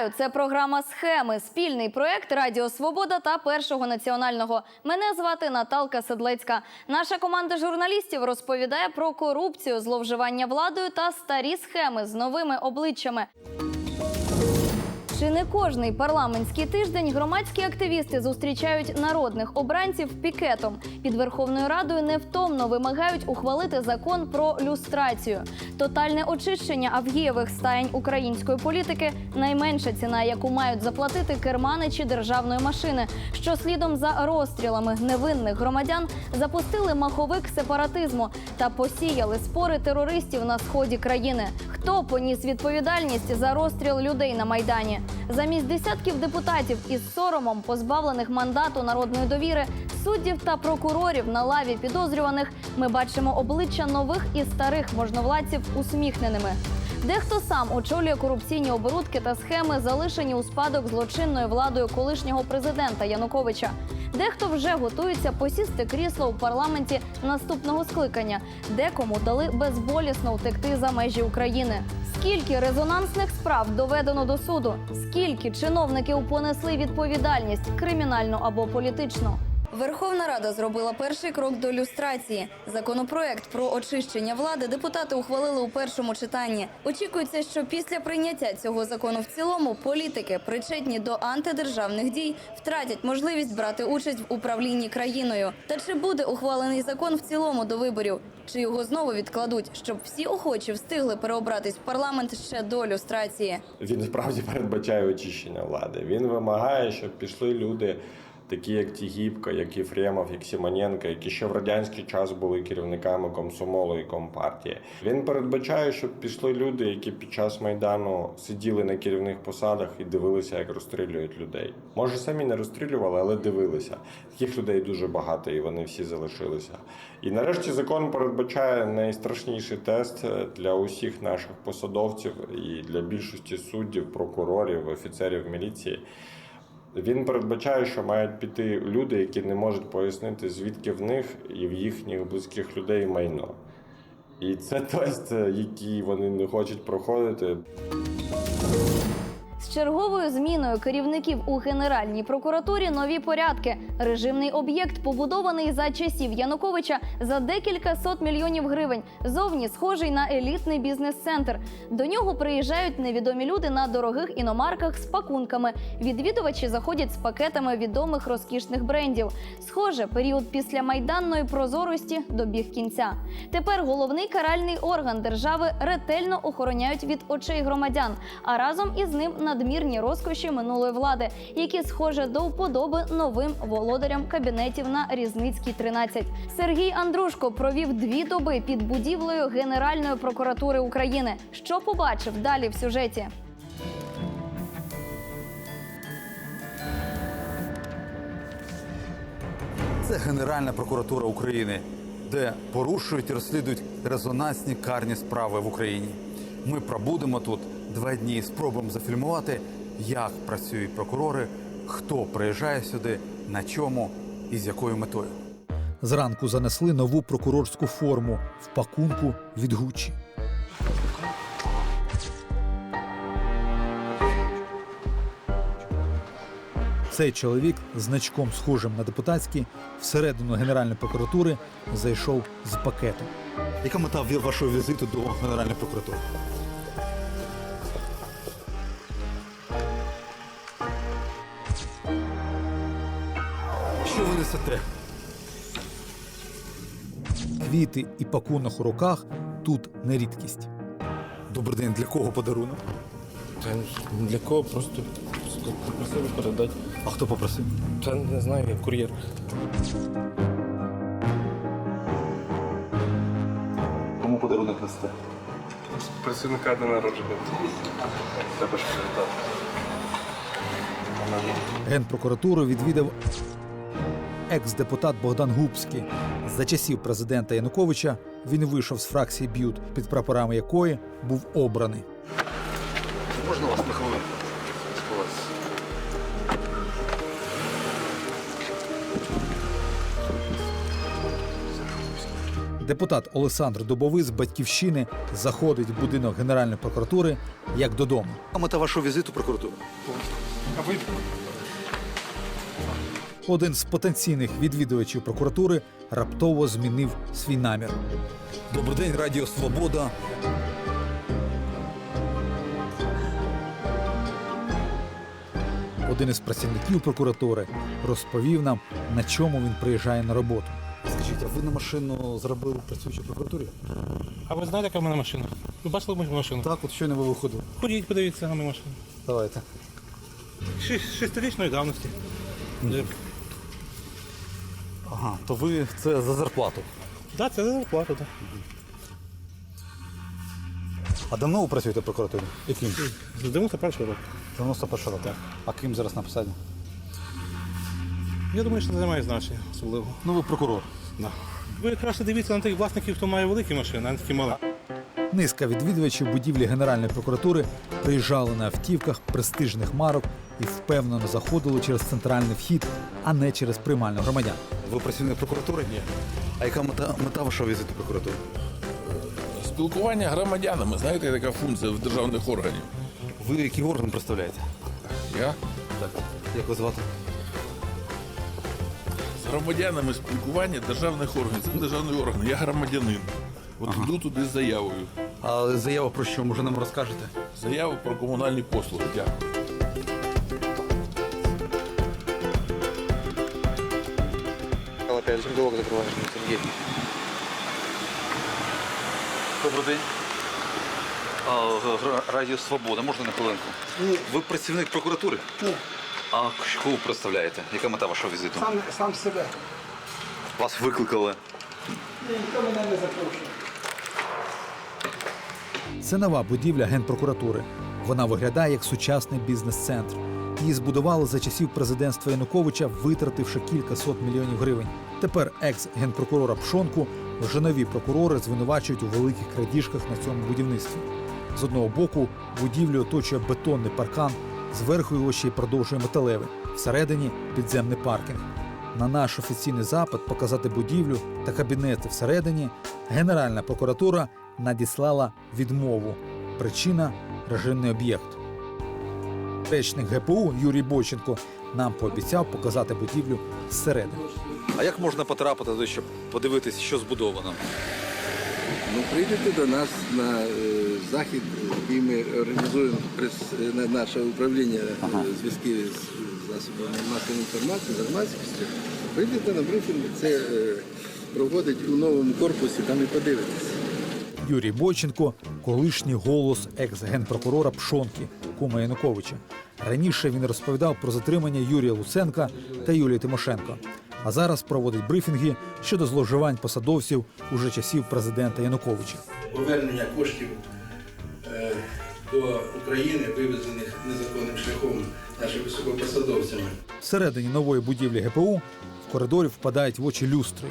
Вітаю! Це програма Схеми. Спільний проект Радіо Свобода та Першого національного. Мене звати Наталка Седлецька. Наша команда журналістів розповідає про корупцію, зловживання владою та старі схеми з новими обличчями. Чи не кожний парламентський тиждень громадські активісти зустрічають народних обранців пікетом? Під Верховною Радою невтомно вимагають ухвалити закон про люстрацію. Тотальне очищення авгієвих стаєнь української політики найменша ціна, яку мають заплатити керманичі державної машини, що слідом за розстрілами невинних громадян запустили маховик сепаратизму та посіяли спори терористів на сході країни. Хто поніс відповідальність за розстріл людей на майдані? Замість десятків депутатів із соромом, позбавлених мандату народної довіри, суддів та прокурорів на лаві підозрюваних, ми бачимо обличчя нових і старих можновладців усміхненими. Дехто сам очолює корупційні оборудки та схеми, залишені у спадок злочинною владою колишнього президента Януковича. Дехто вже готується посісти крісло у парламенті наступного скликання, декому дали безболісно втекти за межі України. Скільки резонансних справ доведено до суду? Скільки чиновників понесли відповідальність кримінальну або політичну? Верховна Рада зробила перший крок до люстрації. Законопроект про очищення влади депутати ухвалили у першому читанні. Очікується, що після прийняття цього закону в цілому політики, причетні до антидержавних дій, втратять можливість брати участь в управлінні країною. Та чи буде ухвалений закон в цілому до виборів? Чи його знову відкладуть, щоб всі охочі встигли переобратись в парламент ще до люстрації? Він справді передбачає очищення влади. Він вимагає, щоб пішли люди, такі як Тігіпка, як Єфремов, як Сімоненко, які ще в радянський час були керівниками комсомолу і компартії. Він передбачає, щоб пішли люди, які під час майдану сиділи на керівних посадах і дивилися, як розстрілюють людей. Може, самі не розстрілювали, але дивилися. Таких людей дуже багато, і вони всі залишилися. І нарешті закон передбачає найстрашніший тест для усіх наших посадовців і для більшості суддів, прокурорів, офіцерів міліції. Він передбачає, що мають піти люди, які не можуть пояснити, звідки в них і в їхніх близьких людей майно. І це тест, який вони не хочуть проходити. З черговою зміною керівників у Генеральній прокуратурі нові порядки. Режимний об'єкт, побудований за часів Януковича за декілька сот мільйонів гривень. Зовні схожий на елітний бізнес-центр. До нього приїжджають невідомі люди на дорогих іномарках з пакунками. Відвідувачі заходять з пакетами відомих розкішних брендів. Схоже, період після майданної прозорості добіг кінця. Тепер головний каральний орган держави ретельно охороняють від очей громадян, а разом із ним надмірні розкоші минулої влади, які схоже до вподоби новим володарям кабінетів на Різницькій 13. Сергій Андрушко провів дві доби під будівлею Генеральної прокуратури України. Що побачив далі в сюжеті? Це Генеральна прокуратура України, де порушують і розслідують резонансні карні справи в Україні. Ми пробудемо тут два дні спробуємо зафільмувати, як працюють прокурори, хто приїжджає сюди, на чому і з якою метою. Зранку занесли нову прокурорську форму в пакунку від Гуччі. Цей чоловік з значком, схожим на депутатський, всередину Генеральної прокуратури зайшов з пакетом. Яка мета вашого візиту до Генеральної прокуратури? Що ви несете? Квіти і пакунок у руках тут не рідкість. Добрий день, для кого подарунок? Та для кого просто попросили передати. А хто попросив? Та не знаю, я кур'єр. Кому подарунок несете? Працівника до народження. Треба ж привітати. Генпрокуратуру відвідав екс-депутат Богдан Губський. За часів президента Януковича він вийшов з фракції Б'ют, під прапорами якої був обраний. Можна вас на хвилинку? Депутат Олександр Дубовий з батьківщини заходить в будинок Генеральної прокуратури як додому. А мета вашого візиту прокуратуру? Один з потенційних відвідувачів прокуратури раптово змінив свій намір. Добрий день, Радіо Свобода. Один із працівників прокуратури розповів нам, на чому він приїжджає на роботу. Скажіть, а ви на машину зробили працюючи в прокуратурі? А ви знаєте, яка в мене машина? Ви бачили мою машину? Так, от щойно ви виходили. Ходіть, подивіться на мою машину. Давайте. Ши- Шестирічної давності. Так, Ага, то ви це за зарплату. да, це за зарплату, так. А давно ви працюєте в прокуратурі? Яким? З 91 року. 91 року. Так. А ким зараз на посаді? Я думаю, що це не має значення особливо. Ну, ви прокурор. Да. Ви краще дивіться на тих власників, хто має великі машини, а не такі малі. Низка відвідувачів будівлі Генеральної прокуратури приїжджали на автівках престижних марок і впевнено заходили через центральний вхід, а не через приймальну громадян. Ви працівник прокуратури? Ні. А яка мета, мета вашого візиту в прокуратуру? Спілкування громадянами, знаєте, така функція в державних органів. Ви який орган представляєте? Я Так. Як ви звати? з громадянами спілкування державних органів. Це державний орган, я громадянин. От йду туди з заявою. А заява про що, може нам розкажете? Заява про комунальні послуги. Дякую. Опять сундук. Добрий день. А, Радіо Свобода, можна на хвилинку? Ви працівник прокуратури? Ні. А кого ви представляєте? Яка мета вашого візиту? Сам, сам себе. Вас викликали. Ніхто мене не запрошує. Це нова будівля Генпрокуратури. Вона виглядає як сучасний бізнес-центр. Її збудували за часів президентства Януковича, витративши кілька сот мільйонів гривень. Тепер екс-генпрокурора Пшонку вже нові прокурори звинувачують у великих крадіжках на цьому будівництві. З одного боку будівлю оточує бетонний паркан, зверху його ще й продовжує металевий, всередині підземний паркінг. На наш офіційний запит показати будівлю та кабінети всередині Генеральна прокуратура надіслала відмову. Причина режимний об'єкт. Речник ГПУ Юрій Бойченко нам пообіцяв показати будівлю зсередини. А як можна потрапити щоб подивитися, що збудовано? Ну, прийдете до нас на е, захід, який ми організуємо прес, е, на- наше управління е, зв'язків з засобами масової інформації, з громадськістю. Прийдете на брифінг, це е, проводить у новому корпусі, там і подивитесь. Юрій Бойченко колишній голос екс-генпрокурора Пшонки Кума Януковича. Раніше він розповідав про затримання Юрія Луценка та Юлії Тимошенко. А зараз проводить брифінги щодо зловживань посадовців уже часів президента Януковича. Повернення коштів е, до України, вивезених незаконним шляхом нашими високопосадовцями. Всередині нової будівлі ГПУ в коридорі впадають в очі люстри.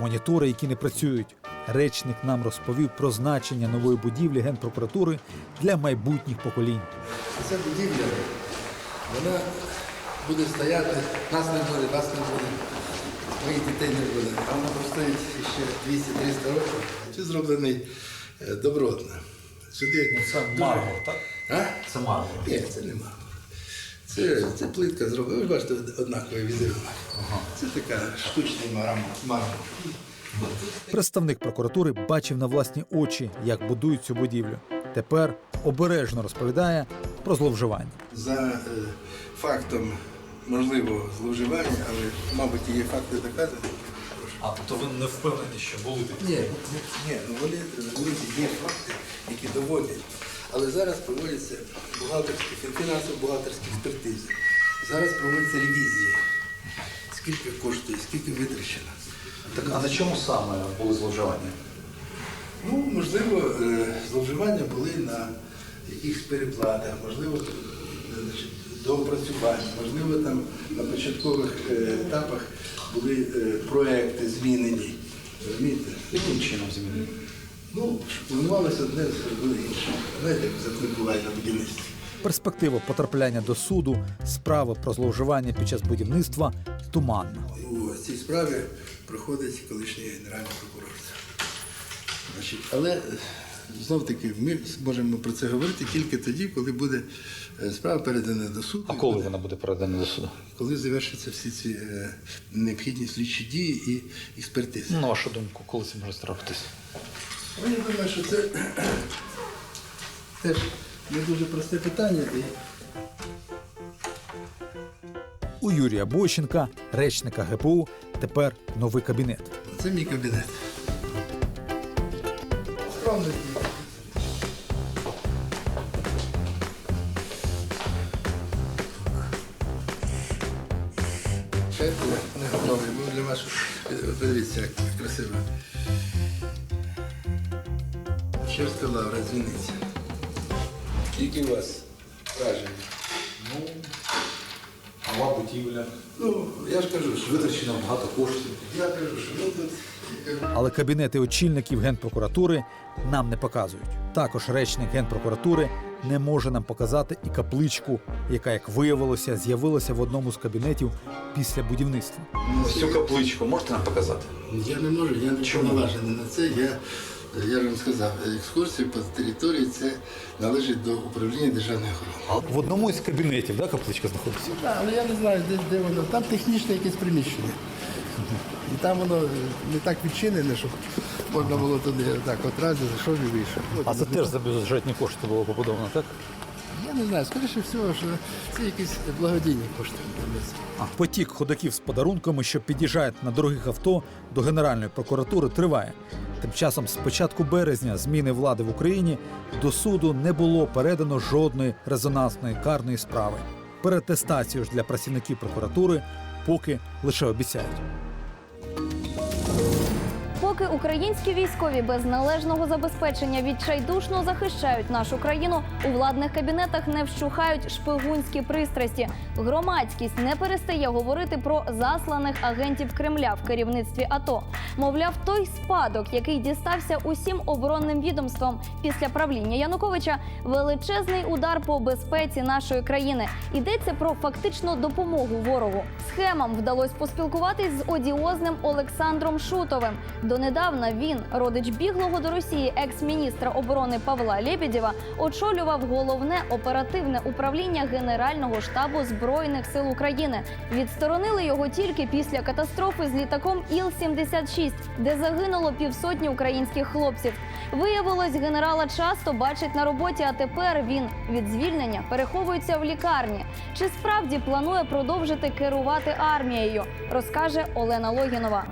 Монітори, які не працюють. Речник нам розповів про значення нової будівлі Генпрокуратури для майбутніх поколінь. Ця будівля, вона буде стояти, нас не буде, вас не буде, моїх дітей не буде. А вона простоїть ще 200-300 років. Це зроблений е, добротно. Сюди Це мармур, так? А? Це мармур. Ні, це не мармур. Це, це плитка зроблена. Ви бачите однаковий візерунок. Це така штучний мармур. Представник прокуратури бачив на власні очі, як будують цю будівлю. Тепер обережно розповідає про зловживання. За е, фактом можливого зловживання, але, мабуть, є факти доказані. А тобто ви не впевнені, що були такі? Ні, ні, ну вони розумієте, є факти, які доводять. Але зараз проводяться бухгалтерські, фінансово-бухгалтерські експертизи. Зараз проводяться ревізії. Скільки коштує, скільки витрачено. Так, а на чому саме були зловживання? Ну, можливо, е, зловживання були на якихось переплатах, можливо, е, доопрацювання, можливо, там на початкових е, етапах були проекти змінені. Розумієте? Яким чином змінили? Ну, планувалося одне, зробили інше. Знаєте, як закон буває на будівництві. Перспектива потрапляння до суду, справи про зловживання під час будівництва туманна. У цій справі проходить колишній генеральний прокурор. Значить, але знов таки ми зможемо про це говорити тільки тоді, коли буде е, справа передана до суду. А коли вона буде передана до суду? Коли завершаться всі ці е, необхідні слідчі дії і експертизи. На вашу думку, коли це може трапитись? Ну, я думаю, що це теж не дуже просте питання. У Юрія Бойченка, речника ГПУ, тепер новий кабінет. це мій кабінет. Скромний. Ще не готовий. Був для вас. Подивіться, як красиво. Чешська лавра, дзвіниця. Які у вас враження? Нова будівля. Ну, я ж кажу, що Витрачено багато коштів. я кажу, що ну тут. Але кабінети очільників генпрокуратури нам не показують. Також речник генпрокуратури не може нам показати і капличку, яка, як виявилося, з'явилася в одному з кабінетів після будівництва. Цю капличку можете нам показати? Я не можу, я не повноважений на це. Я, я вам сказав, екскурсії по території це належить до управління державної охорони. В одному із кабінетів, да, капличка знаходиться? Так, але я не знаю, де, де воно. Там технічне якесь приміщення. І там воно не так відчинене, щоб можна було туди так одразу зайшов і вийшов. А це теж за бюджетні кошти було побудовано, так? Не знаю, скоріше всього, що це якісь благодійні кошти. Потік ходаків з подарунками, що під'їжджають на дорогих авто до Генеральної прокуратури, триває. Тим часом, з початку березня зміни влади в Україні до суду не було передано жодної резонансної карної справи. Перетестацію ж для працівників прокуратури поки лише обіцяють. Поки українські військові без належного забезпечення відчайдушно захищають нашу країну, у владних кабінетах не вщухають шпигунські пристрасті. Громадськість не перестає говорити про засланих агентів Кремля в керівництві АТО. Мовляв, той спадок, який дістався усім оборонним відомствам після правління Януковича, величезний удар по безпеці нашої країни. Йдеться про фактично допомогу ворогу. Схемам вдалося поспілкуватись з одіозним Олександром Шутовим. Донедавна він, родич біглого до Росії екс-міністра оборони Павла Лєбєдєва, очолював головне оперативне управління Генерального штабу збройних сил України. Відсторонили його тільки після катастрофи з літаком Іл-76, де загинуло півсотні українських хлопців. Виявилось, генерала часто бачать на роботі, а тепер він від звільнення переховується в лікарні. Чи справді планує продовжити керувати армією? Розкаже Олена Логінова.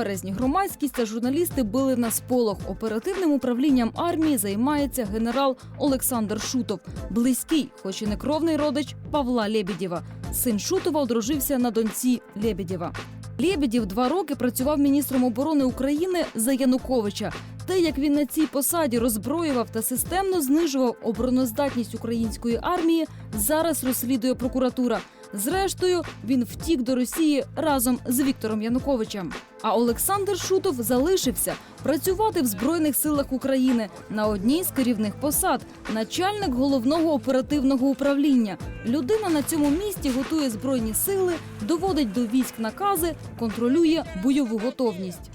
Березні громадськість та журналісти били на сполох. Оперативним управлінням армії займається генерал Олександр Шутов, близький, хоч і не кровний родич Павла Лєбєдєва. Син Шутова одружився на доньці Лєбєдєва. Лєбєдєв два роки працював міністром оборони України за Януковича. Те, як він на цій посаді роззброював та системно знижував обороноздатність української армії, зараз розслідує прокуратура. Зрештою, він втік до Росії разом з Віктором Януковичем. А Олександр Шутов залишився працювати в Збройних силах України на одній з керівних посад начальник головного оперативного управління. Людина на цьому місці готує збройні сили, доводить до військ накази, контролює бойову готовність.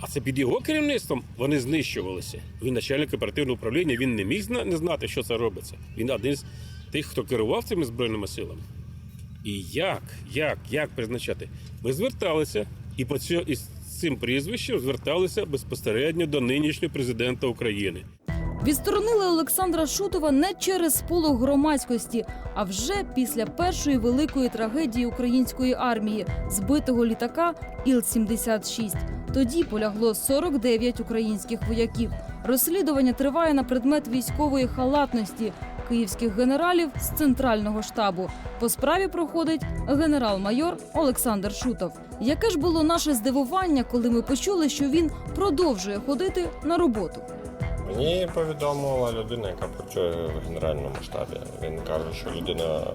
А це під його керівництвом вони знищувалися. Він начальник оперативного управління. Він не міг не знати, що це робиться. Він один з тих, хто керував цими збройними силами. І як, як, як призначати? Ми зверталися і по цьо, і з цим прізвищем зверталися безпосередньо до нинішнього президента України. Відсторонили Олександра Шутова не через сполох громадськості, а вже після першої великої трагедії української армії збитого літака Іл-76. Тоді полягло 49 українських вояків. Розслідування триває на предмет військової халатності київських генералів з центрального штабу. По справі проходить генерал-майор Олександр Шутов. Яке ж було наше здивування, коли ми почули, що він продовжує ходити на роботу. Мені повідомила людина, яка працює в генеральному штабі. Він каже, що людина,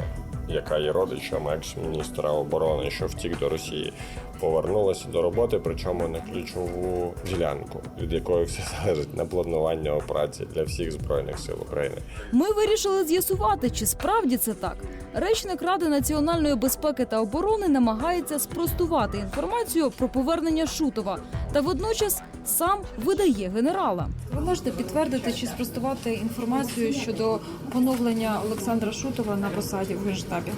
яка є родичем екс-міністра оборони, що втік до Росії, повернулися до роботи, причому на ключову ділянку, від якої все залежить на планування операцій для всіх збройних сил України. Ми вирішили з'ясувати, чи справді це так. Речник Ради національної безпеки та оборони намагається спростувати інформацію про повернення Шутова та водночас сам видає генерала. Ви можете підтвердити чи спростувати інформацію щодо поновлення Олександра Шутова на посаді в Генштабі?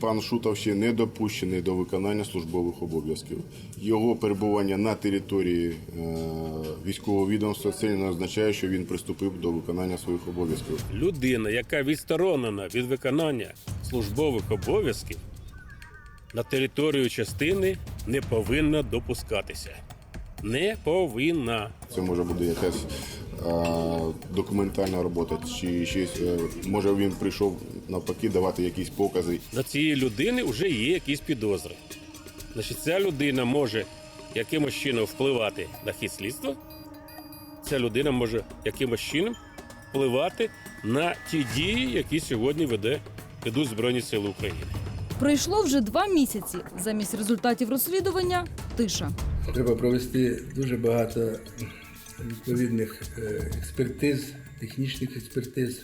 Пан Шутов ще не допущений до виконання службових обов'язків. Його перебування на території е, військового відомства це не означає, що він приступив до виконання своїх обов'язків. Людина, яка відсторонена від виконання службових обов'язків, на територію частини не повинна допускатися. Не повинна. Це може бути якась е, документальна робота, чи щось е, може він прийшов навпаки давати якісь покази. На цієї людини вже є якісь підозри. Значить, ця людина може якимось чином впливати на хід слідства. Ця людина може якимось чином впливати на ті дії, які сьогодні веде, ведуть Збройні Сили України. Пройшло вже два місяці. Замість результатів розслідування тиша. Треба провести дуже багато відповідних е, експертиз, технічних експертиз,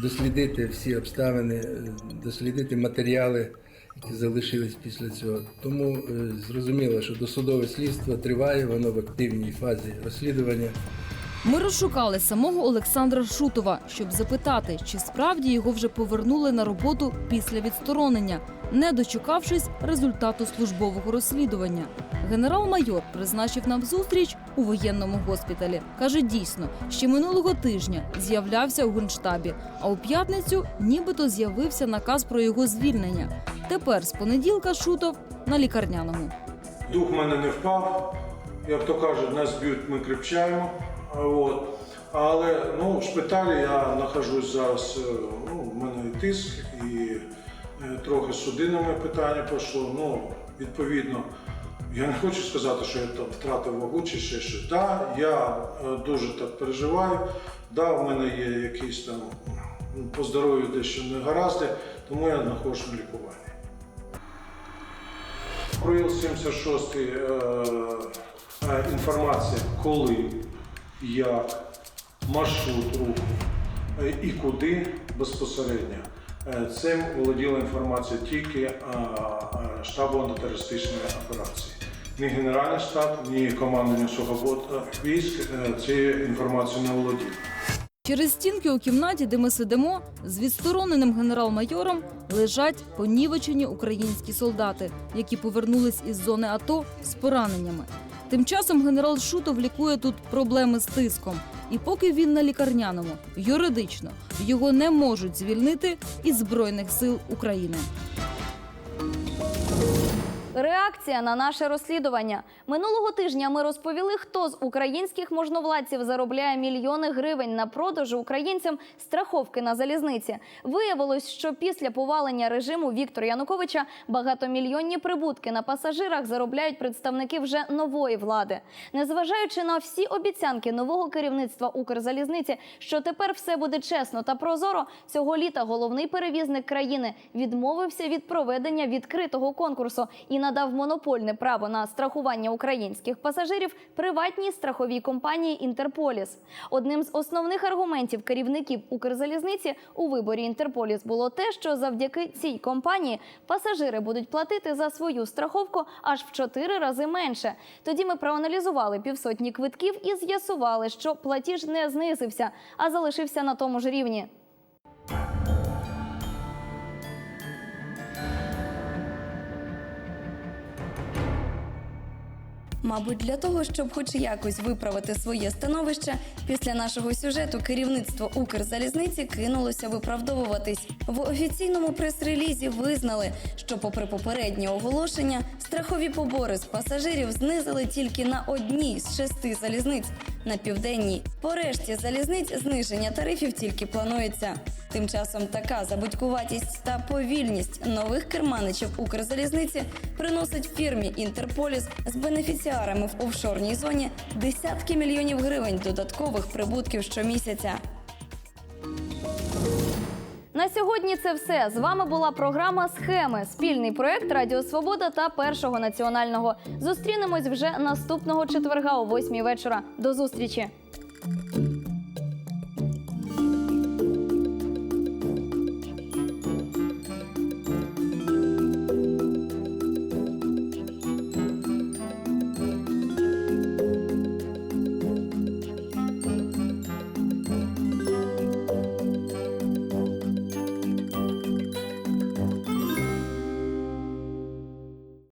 дослідити всі обставини, е, дослідити матеріали, які залишились після цього. Тому е, зрозуміло, що досудове слідство триває, воно в активній фазі розслідування. Ми розшукали самого Олександра Шутова, щоб запитати, чи справді його вже повернули на роботу після відсторонення, не дочекавшись результату службового розслідування. Генерал-майор призначив нам зустріч у воєнному госпіталі. каже, дійсно, ще минулого тижня з'являвся у генштабі, а у п'ятницю нібито з'явився наказ про його звільнення. Тепер з понеділка Шутов на лікарняному. Дух в мене не впав. Як то кажуть, нас б'ють, ми крепчаємо. От. Але ну, в шпиталі я нахожусь зараз, е, ну, в мене і тиск, і е, трохи з судинами питання пішло. Ну, відповідно, я не хочу сказати, що я там втратив вагу чи ще щось. Да, я е, дуже так переживаю. Да, в мене є якісь там ну, по здоров'ю дещо негаразди, тому я знаходжусь на лікуванні. Про Іл-76 е, е, інформація, коли, як, маршрут руху е, і куди безпосередньо. Е, Цим володіла інформація тільки е, штабу антитерористичної операції. Ні Генеральний штаб, ні командування сухобот е, військ е, цією інформацією не володіли. Через стінки у кімнаті, де ми сидимо, з відстороненим генерал-майором лежать понівечені українські солдати, які повернулись із зони АТО з пораненнями. Тим часом генерал Шутов лікує тут проблеми з тиском. І поки він на лікарняному, юридично його не можуть звільнити із Збройних сил України. Реакція на наше розслідування минулого тижня. Ми розповіли, хто з українських можновладців заробляє мільйони гривень на продажу українцям страховки на залізниці. Виявилось, що після повалення режиму Віктора Януковича багатомільйонні прибутки на пасажирах заробляють представники вже нової влади. Незважаючи на всі обіцянки нового керівництва Укрзалізниці, що тепер все буде чесно та прозоро, цього літа головний перевізник країни відмовився від проведення відкритого конкурсу і надав монопольне право на страхування українських пасажирів приватній страховій компанії Інтерполіс. Одним з основних аргументів керівників Укрзалізниці у виборі Інтерполіс було те, що завдяки цій компанії пасажири будуть платити за свою страховку аж в чотири рази менше. Тоді ми проаналізували півсотні квитків і з'ясували, що платіж не знизився, а залишився на тому ж рівні. Мабуть, для того, щоб хоч якось виправити своє становище, після нашого сюжету керівництво Укрзалізниці кинулося виправдовуватись. В офіційному прес-релізі визнали, що, попри попередні оголошення, страхові побори з пасажирів знизили тільки на одній з шести залізниць. На південній по решті залізниць зниження тарифів тільки планується. Тим часом така забудькуватість та повільність нових керманичів Укрзалізниці приносить фірмі Інтерполіс з бенефіціарами в офшорній зоні десятки мільйонів гривень додаткових прибутків щомісяця. На сьогодні це все. З вами була програма Схеми, спільний проект Радіо Свобода та Першого національного. Зустрінемось вже наступного четверга о 8 вечора. До зустрічі.